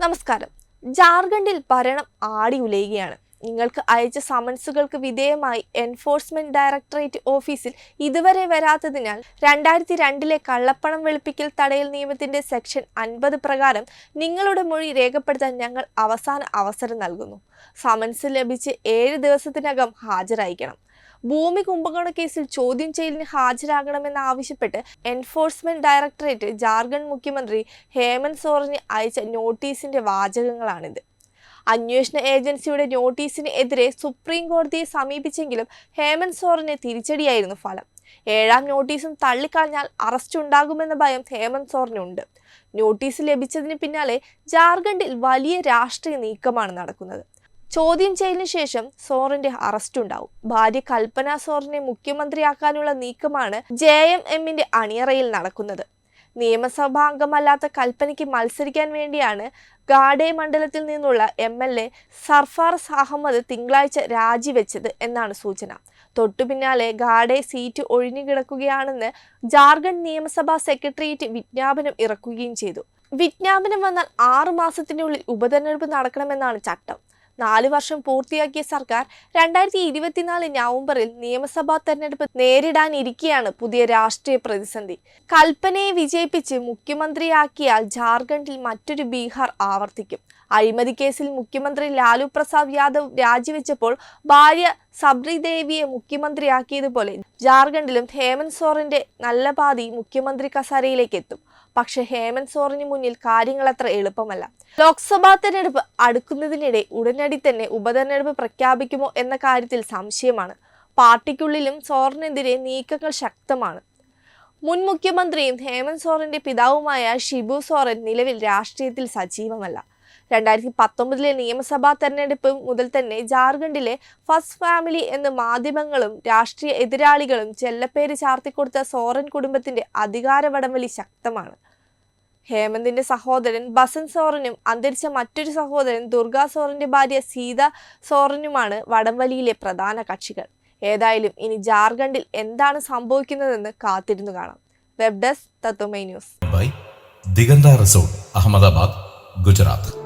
നമസ്കാരം. ജാർഖണ്ഡിൽ ഭരണം ആടി ഉലയുകയാണ്. നിങ്ങൾക്ക് അയച്ച സമൻസുകൾക്ക് വിധേയമായി എൻഫോഴ്സ്മെന്റ് ഡയറക്ടറേറ്റ് ഓഫീസിൽ ഇതുവരെ വരാത്തതിനാൽ രണ്ടായിരത്തി രണ്ടിലെ കള്ളപ്പണം വെളുപ്പിക്കൽ തടയൽ നിയമത്തിന്റെ സെക്ഷൻ അൻപത് പ്രകാരം നിങ്ങളുടെ മൊഴി രേഖപ്പെടുത്താൻ ഞങ്ങൾ അവസാന അവസരം നൽകുന്നു. സമൻസ് ലഭിച്ച് ഏഴ് ദിവസത്തിനകം ഹാജരായിരിക്കണം. ഭൂമി കുംഭകോണ കേസിൽ ചോദ്യം ചെയ്യലിന് ഹാജരാകണമെന്ന് ആവശ്യപ്പെട്ട് എൻഫോഴ്സ്മെന്റ് ഡയറക്ടറേറ്റ് ജാർഖണ്ഡ് മുഖ്യമന്ത്രി ഹേമന്ത് സോറന് അയച്ച നോട്ടീസിന്റെ വാചകങ്ങളാണിത്. അന്വേഷണ ഏജൻസിയുടെ നോട്ടീസിന് എതിരെ സുപ്രീം കോടതിയെ സമീപിച്ചെങ്കിലും ഹേമന്ത് സോറന് തിരിച്ചടിയായിരുന്നു ഫലം. ഏഴാം നോട്ടീസും തള്ളിക്കളഞ്ഞാൽ അറസ്റ്റ് ഉണ്ടാകുമെന്ന ഭയം ഹേമന്ത് സോറിനുണ്ട്. നോട്ടീസ് ലഭിച്ചതിന് പിന്നാലെ ജാർഖണ്ഡിൽ വലിയ രാഷ്ട്രീയ നീക്കമാണ് നടക്കുന്നത്. ചോദ്യം ചെയ്യലിന് ശേഷം സോറിന്റെ അറസ്റ്റ് ഉണ്ടാവും. ഭാര്യ കൽപ്പന സോറിനെ മുഖ്യമന്ത്രിയാക്കാനുള്ള നീക്കമാണ് ജെ എം എമ്മിന്റെ അണിയറയിൽ നടക്കുന്നത്. നിയമസഭാംഗമല്ലാത്ത കൽപ്പനയ്ക്ക് മത്സരിക്കാൻ വേണ്ടിയാണ് ഗാഡെ മണ്ഡലത്തിൽ നിന്നുള്ള M L A Sarfaraz Ahmed തിങ്കളാഴ്ച രാജിവെച്ചത് എന്നാണ് സൂചന. തൊട്ടു പിന്നാലെ ഗാഡെ സീറ്റ് ഒഴിഞ്ഞുകിടക്കുകയാണെന്ന് ജാർഖണ്ഡ് നിയമസഭാ സെക്രട്ടേറിയറ്റ് വിജ്ഞാപനം ഇറക്കുകയും ചെയ്തു. വിജ്ഞാപനം വന്നാൽ ആറു മാസത്തിനുള്ളിൽ ഉപതെരഞ്ഞെടുപ്പ് നടക്കണമെന്നാണ് ചട്ടം. നാല് വർഷം പൂർത്തിയാക്കിയ സർക്കാർ രണ്ടായിരത്തി ഇരുപത്തിനാല് നവംബറിൽ നിയമസഭാ തെരഞ്ഞെടുപ്പ് നേരിടാനിരിക്കെയാണ് പുതിയ രാഷ്ട്രീയ പ്രതിസന്ധി. കൽപ്പനയെ വിജയിപ്പിച്ച് മുഖ്യമന്ത്രിയാക്കിയാൽ ജാർഖണ്ഡിൽ മറ്റൊരു ബീഹാർ ആവർത്തിക്കും. അഴിമതി കേസിൽ മുഖ്യമന്ത്രി ലാലു പ്രസാദ് യാദവ് രാജിവെച്ചപ്പോൾ ഭാര്യ സബ്രി ദേവിയെ മുഖ്യമന്ത്രിയാക്കിയതുപോലെ ജാർഖണ്ഡിലും ഹേമന്ത് സോറിന്റെ നല്ല പാതി മുഖ്യമന്ത്രി കസാരയിലേക്ക് എത്തും പക്ഷെ ഹേമന്ത് സോറിന് മുന്നിൽ കാര്യങ്ങൾ അത്ര എളുപ്പമല്ല. ലോക്സഭാ തെരഞ്ഞെടുപ്പ് അടുക്കുന്നതിനിടെ ഉടനടി തന്നെ ഉപതെരഞ്ഞെടുപ്പ് പ്രഖ്യാപിക്കുമോ എന്ന കാര്യത്തിൽ സംശയമാണ്. പാർട്ടിക്കുള്ളിലും സോറിനെതിരെ നീക്കങ്ങൾ ശക്തമാണ്. മുൻ മുഖ്യമന്ത്രിയും ഹേമന്ത് സോറിന്റെ പിതാവുമായ ഷിബു സോറൻ നിലവിൽ രാഷ്ട്രീയത്തിൽ സജീവമല്ല. രണ്ടായിരത്തി പത്തൊമ്പതിലെ നിയമസഭാ തെരഞ്ഞെടുപ്പ് മുതൽ തന്നെ ജാർഖണ്ഡിലെ ഫസ്റ്റ് ഫാമിലി എന്ന് മാധ്യമങ്ങളും രാഷ്ട്രീയ എതിരാളികളും ചെല്ലപ്പേര് ചാർത്തിക്കൊടുത്ത സോറൻ കുടുംബത്തിന്റെ അധികാര വടംവലി ശക്തമാണ്. ഹേമന്തിന്റെ സഹോദരൻ ബസൻ സോറനും അന്തരിച്ച മറ്റൊരു സഹോദരൻ ദുർഗാ സോറന്റെ ഭാര്യ സീത സോറനുമാണ് വടംവലിയിലെ പ്രധാന കക്ഷികൾ. ഏതായാലും ഇനി ജാർഖണ്ഡിൽ എന്താണ് സംഭവിക്കുന്നതെന്ന് കാത്തിരുന്നു കാണാം. Web desk Tatwamayi news. Diganta resort Ahmedabad Gujarat.